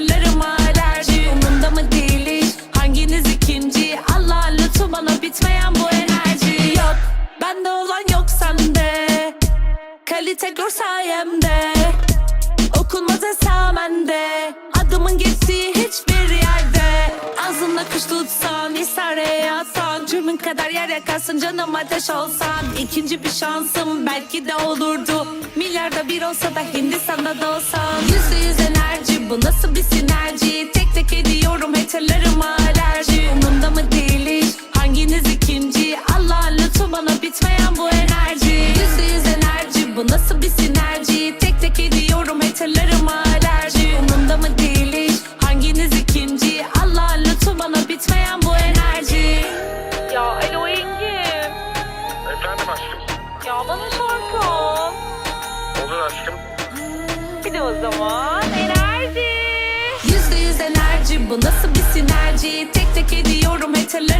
haterlarıma alerji Umumda mı değil hiç hanginiz ikinci Allah'ın lütfu bana bitmeyen bu enerji. Yok bende olan yok sende. Kalite gör sayemde. Okunmaz esamende. Adımın geçtiği hiçbir yerde. Ağzında kuş tutsan İsare yatsan Cürmün kadar yer yakarsın canım ateş olsan. İkinci bir şansım belki de olurdu. Milyarda bir olsa da Hindistan'da da olsam Yüzde yüz enerji bu nasıl bir haterlarıma alerji Umumda mı değil hiç hanginiz ikinci Allah'ın lütfu bana bitmeyen bu enerji Yüzde yüz enerji bu nasıl bir sinerji Tek tek ediyorum haterlarıma alerji Umumda mı değil hiç hanginiz ikinci Allah'ın lütfu bana bitmeyen bu enerji Ya alo Engin. Efendim aşkım. Ya bana şarkı al. Olur aşkım. Bir de o zaman enerji. Yüzde yüz enerji bu nasıl bir sinerji